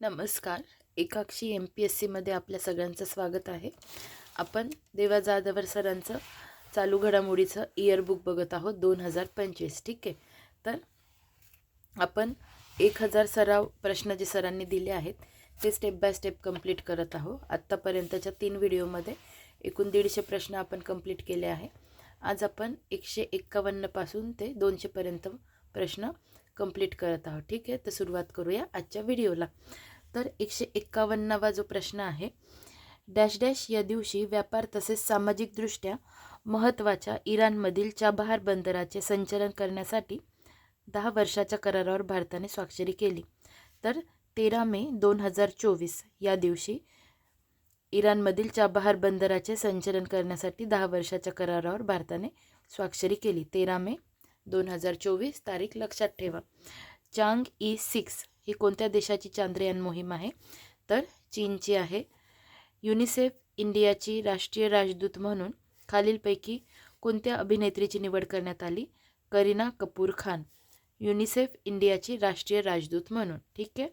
नमस्कार. एकाक्षी M P S सीमध्ये आपल्या सगळ्यांचं स्वागत आहे. आपण देवा जाधवर सरांचं चालू घडामोडीचं इयरबुक बघत आहोत दोन हजार पंचवीस ठीक आहे? तर आपण एक हजार सराव प्रश्न जे सरांनी दिले आहेत ते स्टेप बाय स्टेप कंप्लीट करत आहोत. आत्तापर्यंतच्या तीन व्हिडिओमध्ये एकूण दीडशे प्रश्न आपण कंप्लीट केले आहे. आज आपण एकशे एक्कावन्नपासून ते दोनशेपर्यंत प्रश्न कंप्लीट करत आहोत. ठीक आहे? तर सुरुवात करूया आजच्या व्हिडिओला. तर एकशे एक्कावन्नावा जो प्रश्न आहे डॅश डॅश या दिवशी व्यापार तसेच सामाजिकदृष्ट्या महत्त्वाच्या इराणमधील चाबहार बंदराचे संचलन करण्यासाठी दहा वर्षाच्या करारावर भारताने स्वाक्षरी केली. तर तेरा मे दोन हजार चोवीस या दिवशी इराणमधील चाबहार बंदराचे संचलन करण्यासाठी दहा वर्षाच्या करारावर भारताने स्वाक्षरी केली. तेरा मे दोन हजार चोवीस तारीख लक्षात ठेवा. चांग ई सिक्स ही कोणत्या देशाची चांद्रयान मोहीम आहे? तर चीनची आहे. युनिसेफ इंडियाची राष्ट्रीय राजदूत म्हणून खालीलपैकी कोणत्या अभिनेत्रीची निवड करण्यात आली? करीना कपूर खान युनिसेफ इंडियाची राष्ट्रीय राजदूत म्हणून. ठीक आहे?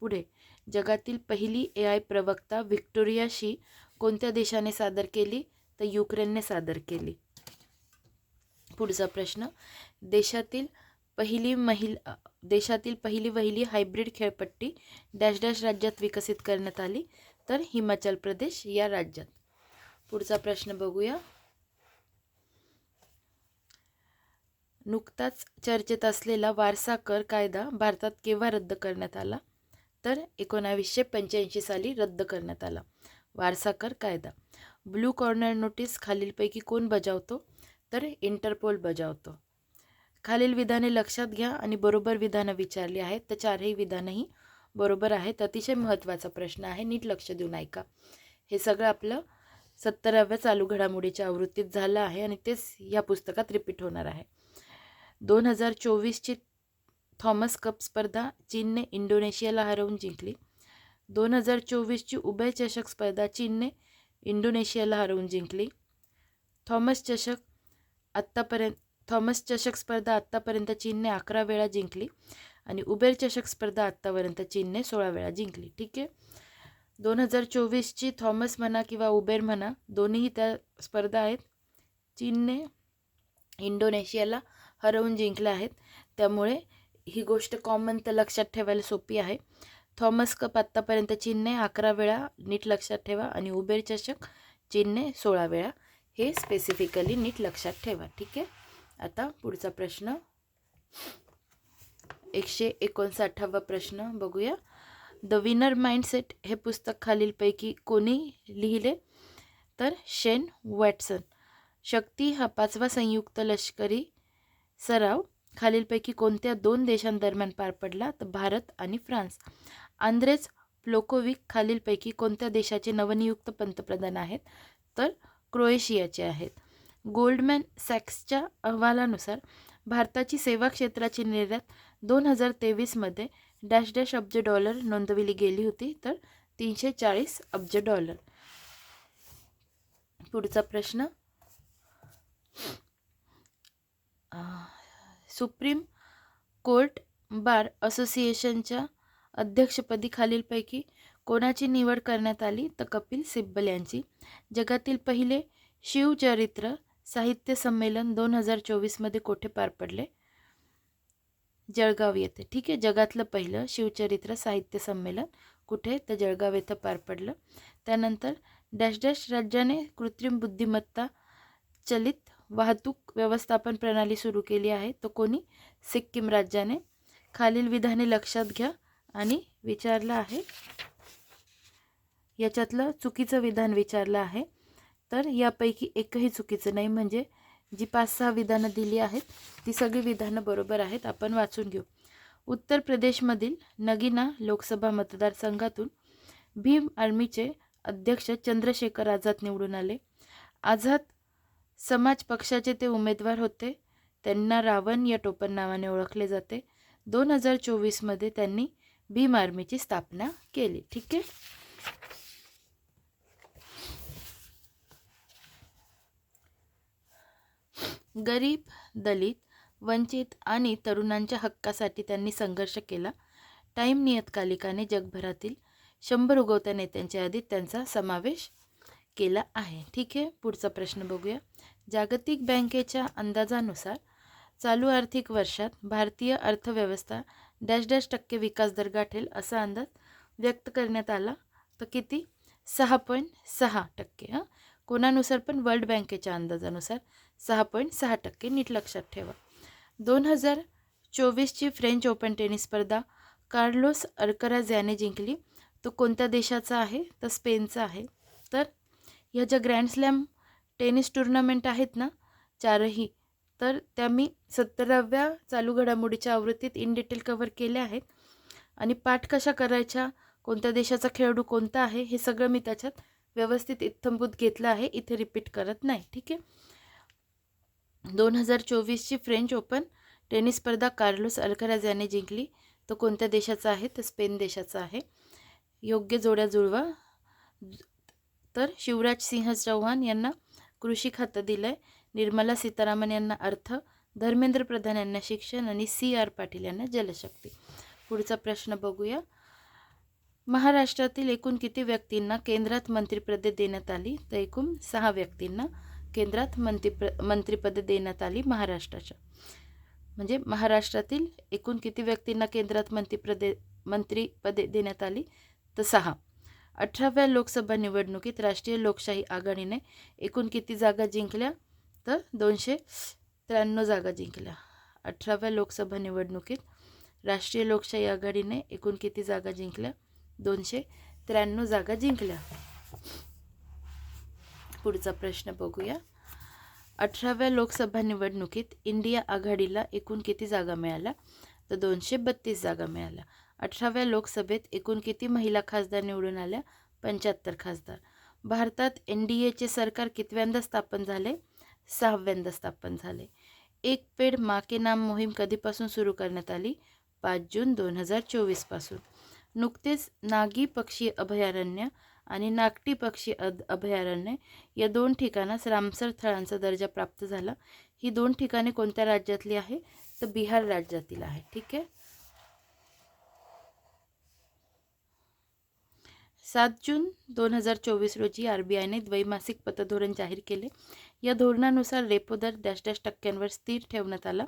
पुढे जगातील पहिली ए आय प्रवक्ता व्हिक्टोरियाशी कोणत्या देशाने सादर केली? तर युक्रेनने सादर केली. पुढचा प्रश्न. देशातील पहिली महिला देशातील पहिली वहिली हायब्रिड खेळपट्टी डॅश डॅश राज्यात विकसित करण्यात आली तर हिमाचल प्रदेश या राज्यात. पुढचा प्रश्न बघूया. नुकताच चर्चेत असलेला वारसा कर कायदा भारतात केव्हा रद्द करण्यात आला? तर एकोणावीसशे पंच्याऐंशी साली रद्द करण्यात आला. वारसा कर कायदा. ब्लू कॉर्नर नोटीस खालीलपैकी कोण बजावतो? तर इंटरपोल बजावतो. खालील विधाने लक्षात घ्या आणि बरोबर विधानं विचारली आहेत तर चारही विधानंही बरोबर आहेत. अतिशय महत्त्वाचा प्रश्न आहे. नीट लक्ष देऊन ऐका. हे सगळं आपलं सत्तराव्या चालू घडामोडीच्या आवृत्तीत झालं आहे आणि तेच या पुस्तकात रिपीट होणार आहे. दोन हजार चोवीसची थॉमस कप स्पर्धा चीनने इंडोनेशियाला हरवून जिंकली. दोन हजार चोवीसची उभय चषक स्पर्धा चीनने इंडोनेशियाला हरवून जिंकली. थॉमस चषक आत्तापर्यंत थॉमस चषक स्पर्धा आत्तापर्यंत चीनने अकरा वेळा जिंकली आणि उबेर चषक स्पर्धा आत्तापर्यंत चीनने सोळा वेळा जिंकली. ठीक आहे? दोन हजार चोवीसची थॉमस म्हणा किंवा उबेर म्हणा दोन्हीही त्या स्पर्धा आहेत. चीनने इंडोनेशियाला हरवून जिंकल्या आहेत. त्यामुळे ही गोष्ट कॉमन तर लक्षात ठेवायला सोपी आहे. थॉमस कप आत्तापर्यंत चीनने अकरा वेळा नीट लक्षात ठेवा आणि उबेर चषक चीनने सोळा वेळा हे स्पेसिफिकली नीट लक्षात ठेवा ठीक आहे? आता पुढचा प्रश्न. एकशे एकोणसाठावा प्रश्न बघूया. द विनर माइंडसेट हे पुस्तक खालीलपैकी कोणी लिहिले? तर शेन वॅटसन. शक्ती हा पाचवा संयुक्त लष्करी सराव. खालीलपैकी कोणत्या दोन देशांदरम्यान पार पडला? तर भारत आणि फ्रान्स. आंद्रेज प्लोकोविक खालीलपैकी कोणत्या देशाचे नवनियुक्त पंतप्रधान आहेत? तर क्रोएशियाचे आहेत. गोल्डमॅन सॅक्सच्या अहवालानुसार भारताची सेवा क्षेत्राची निर्यात दोन हजार तेवीसमध्ये डॅश डॅश अब्ज डॉलर नोंदविली गेली होती तर तीनशे चाळीस अब्ज डॉलर. पुढचा प्रश्न. सुप्रीम कोर्ट बार असोसिएशनच्या अध्यक्षपदी खालीलपैकी कोणाची निवड करण्यात आली तर कपिल सिब्बल यांची. जगातील पहिले शिवचरित्र साहित्य संमेलन दोन हजार चोवीसमध्ये कोठे पार पडले? जळगाव येथे. ठीक आहे जगातलं पहिलं शिवचरित्र साहित्य संमेलन कुठे? तर जळगाव येथं पार पडलं. त्यानंतर डॅश डॅश राज्याने कृत्रिम बुद्धिमत्ता चलित वाहतूक व्यवस्थापन प्रणाली सुरू केली आहे. तो कोणी? सिक्कीम राज्याने. खालील विधाने लक्षात घ्या आणि विचारलं आहे. याच्यातलं चुकीचं विधान विचारलं आहे. तर यापैकी एकही चुकीचं नाही. म्हणजे जी पाच सहा विधानं दिली आहेत ती सगळी विधानं बरोबर आहेत. आपण वाचून घेऊ. उत्तर प्रदेशमधील नगिना लोकसभा मतदारसंघातून भीम आर्मीचे अध्यक्ष चंद्रशेखर आझाद निवडून आले. आझाद समाज पक्षाचे ते उमेदवार होते. त्यांना रावण या टोपण नावाने ओळखले जाते. दोन हजार चोवीसमध्ये त्यांनी भीम आर्मीची स्थापना केली. ठीक आहे? गरीब दलित वंचित आणि तरुणांच्या हक्कासाठी त्यांनी संघर्ष केला. टाईम नियतकालिकाने जगभरातील शंभर उगवत्या नेत्यांच्या यादीत त्यांचा समावेश केला आहे. ठीक आहे पुढचा प्रश्न बघूया. जागतिक बँकेच्या अंदाजानुसार चालू आर्थिक वर्षात भारतीय अर्थव्यवस्था डॅश डॅश टक्के विकास दर गाठेल असा अंदाज व्यक्त करण्यात आला. तर किती? सहा पॉईंट सहा टक्के हां. कोणानुसार पण वर्ल्ड बँकेच्या अंदाजानुसार सहा पॉईंट सहा टक्के नीट लक्षात ठेवा. दोन हजार चोवीसची फ्रेंच ओपन टेनिस स्पर्धा. कार्लोस अर्कराज याने जिंकली. तो कोणत्या देशाचा आहे? तर स्पेनचा आहे. तर ह्या ज्या ग्रँड स्लॅम टेनिस टुर्नामेंट आहेत ना चारही तर त्या मी सत्तराव्या चालू घडामोडीच्या आवृत्तीत इन डिटेल कव्हर केल्या आहेत. आणि पाठ कशा करायच्या? कोणत्या देशाचा खेळाडू कोणता आहे? हे सगळं मी त्याच्यात व्यवस्थित इत्थंभूत घेतलं आहे. इथे रिपीट करत नाही. ठीक आहे? दोन हजार चोवीसची फ्रेंच ओपन टेनिस स्पर्धा कार्लोस अल्कराज याने जिंकली. तो कोणत्या देशाचा आहे? तर स्पेन देशाचा आहे. योग्य जोड्या जुळवा. तर शिवराज सिंह चौहान यांना कृषी खातं दिलं आहे निर्मला सीतारामन यांना अर्थ. धर्मेंद्र प्रधान यांना शिक्षण. आणि सी आर पाटील यांना जलशक्ती. पुढचा प्रश्न बघूया. महाराष्ट्रातील एकूण किती व्यक्तींना केंद्रात मंत्रिपदे देण्यात आली? तर एकूण सहा व्यक्तींना. केंद्रात मंत्रिप्र मंत्रिपदे देण्यात आली महाराष्ट्राच्या. म्हणजे महाराष्ट्रातील एकूण किती व्यक्तींना केंद्रात मंत्रिप्रदे मंत्रिपदे देण्यात आली? तर सहा. अठराव्या लोकसभा निवडणुकीत राष्ट्रीय लोकशाही आघाडीने एकूण किती जागा जिंकल्या? तर दोनशे त्र्याण्णव जागा जिंकल्या. अठराव्या लोकसभा निवडणुकीत राष्ट्रीय लोकशाही आघाडीने एकूण किती जागा जिंकल्या? दोनशे त्र्याण्णव जागा जिंकल्या. पुढचा प्रश्न बघूया. अठराव्या लोकसभा निवडणुकीत इंडिया आघाडीला एकूण किती जागा मिळाल्या? तर दोनशे बत्तीस जागा मिळाल्या. अठराव्या लोकसभेत एकूण किती महिला खासदार निवडून आल्या? पंच्याहत्तर खासदार. भारतात एन डी एचे सरकार कितव्यांदा स्थापन झाले? सहाव्यांदा स्थापन झाले. एक पेड मा के नाम मोहीम कधीपासून सुरू करण्यात आली? पाच जून दोन हजार चोवीसपासून नुकतेच नागी पक्षी अभयारण्य आणि नागटी पक्षी अद अभयारण्य या दोन ठिकाणास रामसर स्थळांचा दर्जा प्राप्त झाला. ही दोन ठिकाणे कोणत्या राज्यातली आहे? तर बिहार राज्यातील आहे. ठीक आहे? सात जून दोन हजार चोवीस रोजी आर बी आयने द्वैमासिक पतधोरण जाहीर केले. या धोरणानुसार रेपो दर डॅश डॅश टक्क्यांवर स्थिर ठेवण्यात आला.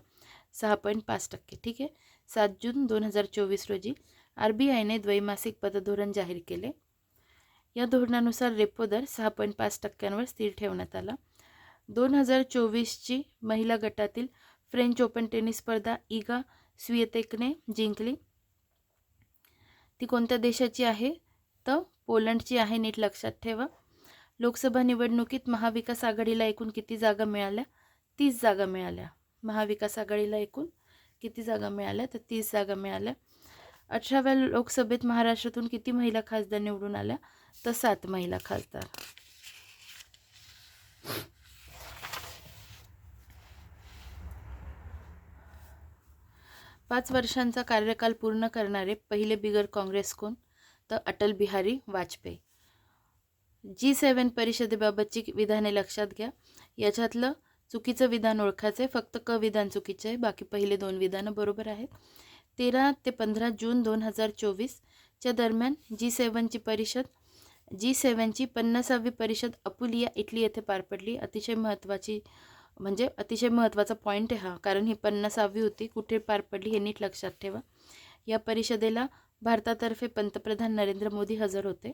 सहा पॉईंट पाच टक्के. ठीक आहे? सात जून दोन हजार चोवीस रोजी आर बी आयने द्वैमासिक पतधोरण जाहीर केले. या धोरणानुसार रेपो दर सहा पॉईंट पाच टक्क्यांवर स्थिर ठेवण्यात आला. दोन हजार चोवीसची महिला गटातील फ्रेंच ओपन टेनिस स्पर्धा इगा स्वियतेकने जिंकली. ती कोणत्या देशाची आहे? तर पोलंडची आहे नीट लक्षात ठेवा. लोकसभा निवडणुकीत महाविकास आघाडीला एकूण किती जागा मिळाल्या? तीस जागा मिळाल्या. महाविकास आघाडीला एकूण किती जागा मिळाल्या? तर तीस जागा मिळाल्या. अठराव्या लोकसभेत महाराष्ट्रातून किती महिला खासदार निवडून आल्या? तर सात महिला खासदार. पाच वर्षांचा कार्यकाल पूर्ण करणारे पहिले बिगर काँग्रेस कोण? तर अटल बिहारी वाजपेयी. जी सेवन परिषदेबाबतची विधाने लक्षात घ्या. याच्यातलं चुकीचं विधान ओळखायचं आहे फक्त क विधान चुकीचं आहे बाकी पहिले दोन विधानं बरोबर आहेत. तेरा ते पंधरा जून दोन हजार चोवीसच्या दरम्यान जी सेवनची परिषद जी सेवनची पन्नासावी परिषद अपुलिया इटली येथे पार पडली. अतिशय महत्त्वाची म्हणजे अतिशय महत्त्वाचा पॉईंट आहे हा कारण ही पन्नासावी होती. कुठे पार पडली हे नीट लक्षात ठेवा. या परिषदेला भारतातर्फे पंतप्रधान नरेंद्र मोदी हजर होते.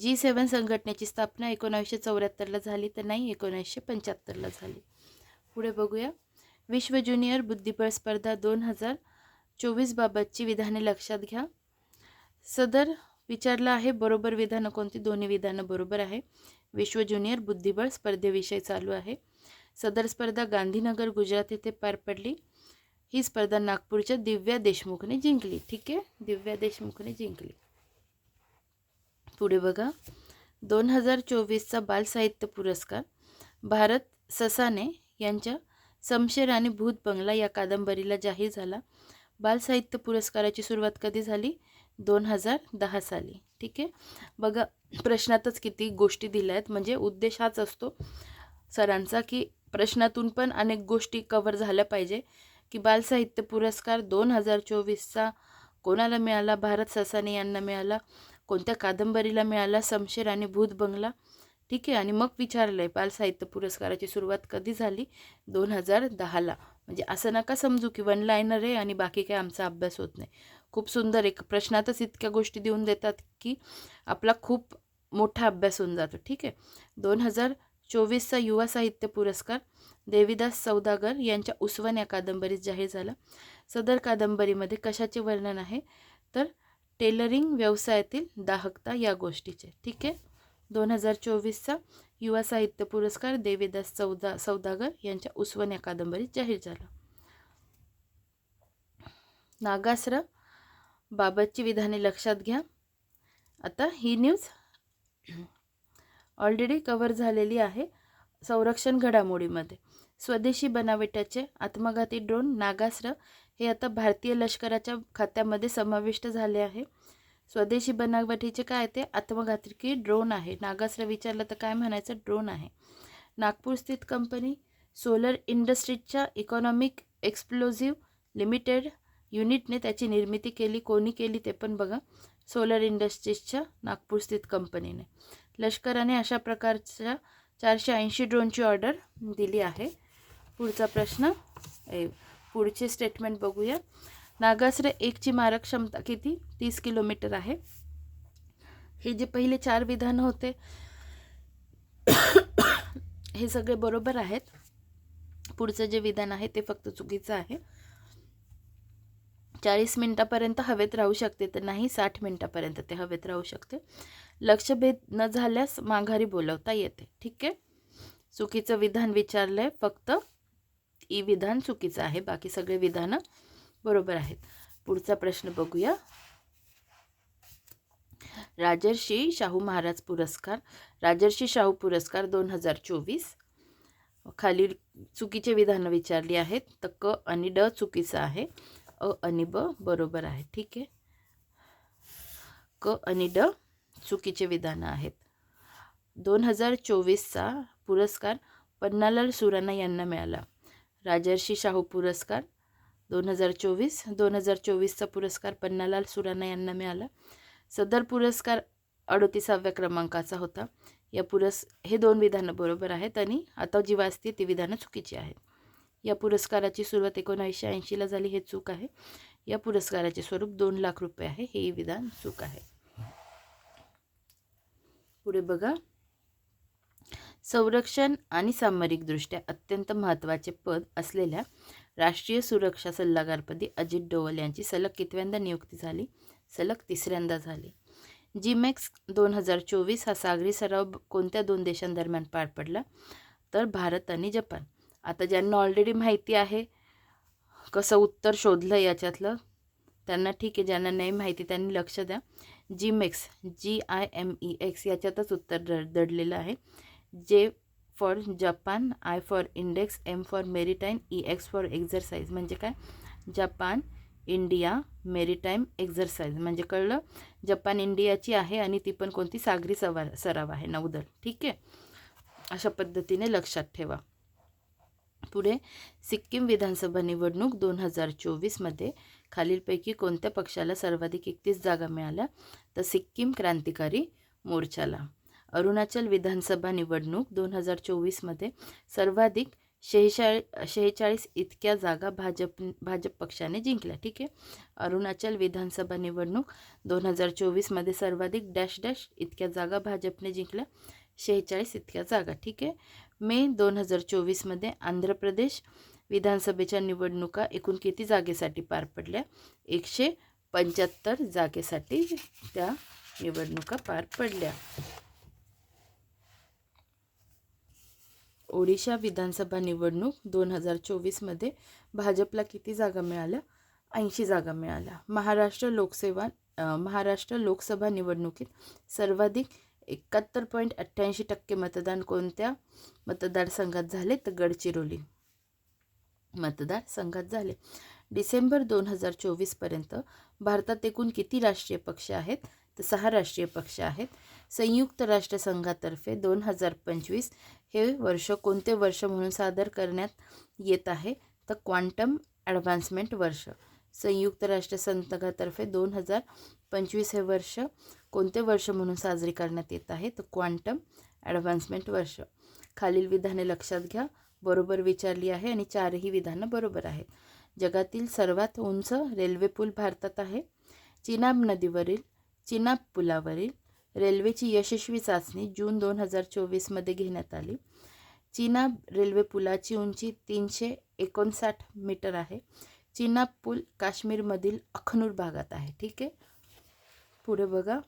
जी सेवन संघटनेची स्थापना एकोणावीसशे चौऱ्याहत्तरला झाली तर नाही एकोणावीसशे पंच्याहत्तरला झाली. पुढे बघूया. विश्व ज्युनियर बुद्धिबळ स्पर्धा दोन हजार चोवीसबाबतची विधाने लक्षात घ्या. सदर विचारलं आहे बरोबर विधानं कोणती? दोन्ही विधानं बरोबर आहे. विश्व ज्युनियर बुद्धिबळ स्पर्धेविषयी चालू आहे. सदर स्पर्धा गांधीनगर गुजरात येथे पार पडली. ही स्पर्धा नागपूरच्या दिव्या देशमुखने जिंकली. ठीक आहे? दिव्या देशमुखने जिंकली. पुढे बघा. दोन हजार चोवीसचा बालसाहित्य पुरस्कार. भारत ससाने यांच्या समशेर आणि भूत बंगला या कादंबरीला जाहीर झाला. बालसाहित्य पुरस्काराची सुरुवात कधी झाली? दोन हजार दहा साली. ठीक आहे? बघा प्रश्नातच किती गोष्टी दिल्या आहेत. म्हणजे उद्देश हाच असतो सरांचा की प्रश्नातून पण अनेक गोष्टी कवर झाल्या पाहिजे. की बालसाहित्य पुरस्कार दोन हजार चोवीसचा कोणाला मिळाला? भारत ससाने यांना मिळाला. कोणत्या कादंबरीला मिळाला? समशेर आणि भूत बंगला. ठीक आहे? आणि मग विचारलं आहे बालसाहित्य पुरस्काराची सुरुवात कधी झाली? दोन हजार दहाला. म्हणजे असं नका समजू की वन लायनर आहे आणि बाकी काय आमचा अभ्यास होत नाही. खूप सुंदर एक प्रश्नातच इतक्या गोष्टी देऊन देतात की आपला खूप मोठा अभ्यास होऊन जातो. ठीक आहे? दोन हजार चोवीसचा युवा साहित्य पुरस्कार देवीदास सौदागर यांच्या उस्वन या कादंबरीत जाहीर झाला. सदर कादंबरीमध्ये कशाचे वर्णन आहे? तर टेलरिंग व्यवसायातील दाहकता या गोष्टीचे. ठीक आहे? दोन हजार चोवीसचा युवा साहित्य पुरस्कार देवीदास चौदा सौदागर यांच्या उस्वन या कादंबरीत जाहीर झाला. नागास्र बाबतची विधाने लक्षात घ्या. आता ही न्यूज ऑलरेडी कव्हर झालेली आहे संरक्षण घडामोडीमध्ये. स्वदेशी बनावटाचे आत्मघाती ड्रोन नागास्र हे आता भारतीय लष्कराच्या खात्यामध्ये समाविष्ट झाले आहे. स्वदेशी बनावटीचे काय ते आत्मघातकी ड्रोन आहे. नागास्त्र विचारलं तर काय म्हणायचं? ड्रोन आहे. नागपूर स्थित कंपनी सोलर इंडस्ट्रीजच्या इकॉनॉमिक एक्सप्लोझिव्ह लिमिटेड युनिटने त्याची निर्मिती केली. कोणी केली ते पण बघा. सोलर इंडस्ट्रीजच्या नागपूर स्थित कंपनीने. लष्कराने अशा प्रकारच्या चारशे ऐंशी ड्रोनची ऑर्डर दिली आहे. पुढचा प्रश्न पुढचे स्टेटमेंट बघूया. नागास्त्र एकची मारक क्षमता किती? तीस किलोमीटर आहे. हे जे पहिले चार विधान होते हे सगळे बरोबर आहेत. पुढचं जे विधान आहे ते फक्त चुकीचं आहे. चाळीस मिनटापर्यंत हवेत राहू शकते तर नाही साठ मिनटापर्यंत ते हवेत राहू शकते. लक्षभेद न झाल्यास माघारी बोलवता येते. ठीक आहे? चुकीचं विधान विचारलं आहे फक्त ई विधान चुकीचं आहे. बाकी सगळे विधानं बरोबर आहेत. पुढचा प्रश्न बघूया. राजर्षी शाहू महाराज पुरस्कार. राजर्षी शाहू पुरस्कार दोन हजार चोवीस. खालील चुकीचे विधानं विचारली आहेत. तर क आणि ड चुकीचं आहे. अ आणि ब बरोबर आहे. ठीक आहे. क आणि ड चुकीचे विधानं आहेत. दोन हजार चोवीसचा पुरस्कार पन्नालाल सुराणा यांना मिळाला. राजर्षी शाहू पुरस्कार दोन हजार चोवीस दोन हजार चोवीसचा पुरस्कार पन्नालाल सुराणा यांना मिळाला. सदर पुरस्कार अडतीसाव्या क्रमांकाचा होता. या पुरस् हे दोन विधानं बरोबर आहेत आणि आता जी वाचते ती विधानं चुकीची आहेत. या पुरस्काराची सुरुवात एकोणावीसशे ऐंशीला झाली हे चूक आहे. या पुरस्काराचे स्वरूप दोन लाख रुपये आहे हे विधान चूक आहे. पुढे बघा. संरक्षण आणि सामरिकदृष्ट्या अत्यंत महत्त्वाचे पद असलेल्या राष्ट्रीय सुरक्षा सल्लागारपदी अजित डोवल यांची सलग कितव्यांदा नियुक्ती झाली? सलग तिसऱ्यांदा झाली. जिमेक्स दोन हजार चोवीस हा सागरी सराव कोणत्या दोन देशांदरम्यान पार पडला? तर भारत आणि जपान. आता ज्यांना ऑलरेडी माहिती आहे कसं उत्तर शोधलं याच्यातलं त्यांना ठीक आहे. ज्यांना नाही माहिती त्यांनी लक्ष द्या. JIMEX G I M E X याच्यातच उत्तर द दडलेलं आहे. J for Japan I for index M for maritime E X for exercise म्हणजे काय? जपान इंडिया मेरीटाईम एक्झरसाईज म्हणजे कळलं? जपान इंडियाची आहे आणि ती पण कोणती? सागरी सवार सराव आहे. नौदल ठीक आहे? अशा पद्धतीने लक्षात ठेवा. पुढे सिक्कीम विधानसभा निवडणूक दोन हजार चोवीसमध्ये खालीलपैकी कोणत्या पक्षाला सर्वाधिक एकतीस जागा मिळाल्या? तर सिक्कीम क्रांतिकारी मोर्चाला. अरुणाचल विधानसभा निवडणूक दोन हजार चोवीसमध्ये सर्वाधिक शेहेचाळी शेहेचाळीस इतक्या जागा भाजप भाजप पक्षाने जिंकल्या. ठीक आहे? अरुणाचल विधानसभा निवडणूक दोन हजार चोवीसमध्ये सर्वाधिक डॅश डॅश इतक्या जागा भाजपने जिंकल्या. शेहेचाळीस इतक्या जागा. ठीक आहे? मे दोन हजार चोवीसमध्ये आंध्र प्रदेश विधानसभेच्या निवडणुका एकूण किती जागेसाठी पार पडल्या? एकशे पंच्याहत्तर जागेसाठी त्या निवडणुका पार पडल्या. ओडिशा विधानसभा निवडणूक दोन हजार चोवीसमध्ये भाजपला किती जागा मिळाल्या? ऐंशी जागा मिळाल्या. महाराष्ट्र लोकसेवा महाराष्ट्र लोकसभा निवडणुकीत सर्वाधिक एकाहत्तर पॉईंट अठ्ठ्याऐंशी टक्के मतदान कोणत्या मतदारसंघात झाले? तर गडचिरोली मतदारसंघात झाले. डिसेंबर दोन हजार चोवीसपर्यंत भारतात एकूण किती राष्ट्रीय पक्ष आहेत? तर सहा राष्ट्रीय पक्ष आहेत. संयुक्त राष्ट्रसंघातर्फे दोन हजार पंचवीस हे वर्ष कोणते वर्ष म्हणून सादर करण्यात येत आहे? तर क्वांटम ॲडव्हान्समेंट वर्ष. संयुक्त राष्ट्रसंघातर्फे दोन हजार पंचवीस हे वर्ष कोणते वर्ष म्हणून साजरी करण्यात येत आहे? तर क्वांटम ॲडव्हान्समेंट वर्ष. खालील विधाने लक्षात घ्या. बरोबर विचारली आहे आणि चारही विधानं बरोबर आहेत. जगातील सर्वात उंच रेल्वे पूल भारतात आहे. चिनाब नदीवरील चिनाब पुलावरील रेल्वेची यशस्वी चाचणी जून दोन हजार चोवीसमध्ये घेण्यात आली. चिनाब रेल्वे पुलाची उंची तीनशे एकोणसाठ मीटर आहे. चिनाब पूल काश्मीरमधील अखनूर भागात आहे. ठीक आहे? पुढे बघा.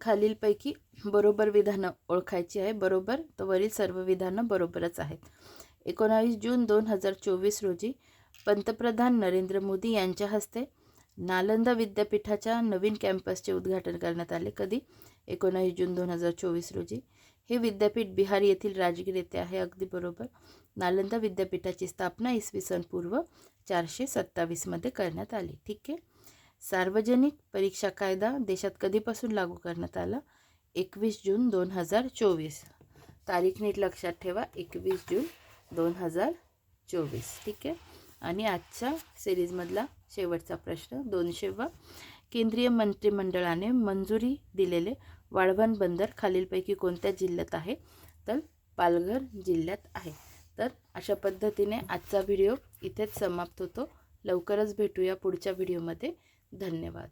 खालीलपैकी बरोबर विधानं ओळखायची आहे. बरोबर तर वरील सर्व विधानं बरोबरच आहेत. एकोणावीस जून दोन हजार चोवीस रोजी पंतप्रधान नरेंद्र मोदी यांच्या हस्ते नालंदा विद्यापीठाच्या नवीन कॅम्पसचे उद्घाटन करण्यात आले. कधी? एकोणावीस जून दोन हजार चोवीस रोजी. हे विद्यापीठ बिहार येथील राजगीर येथे आहे अगदी बरोबर. नालंदा विद्यापीठाची स्थापना इसवी सन पूर्व चारशे सत्तावीसमध्ये करण्यात आली. ठीक आहे? सार्वजनिक परीक्षा कायदा देशात कधीपासून लागू करण्यात आला? एकवीस जून दोन हजार चोवीस. तारीख नीट लक्षात ठेवा. एकवीस जून दोन हजार चोवीस. ठीक आहे? आणि आजच्या सिरीजमधला शेवटचा प्रश्न दोनशे व केंद्रीय मंत्रिमंडळाने मंजुरी दिलेले वाळवण बंदर खालीलपैकी कोणत्या जिल्ह्यात आहे? तर पालघर जिल्ह्यात आहे. तर अशा पद्धतीने आजचा व्हिडिओ इथेच समाप्त होतो. लवकरच भेटूया पुढच्या व्हिडिओमध्ये. धन्यवाद.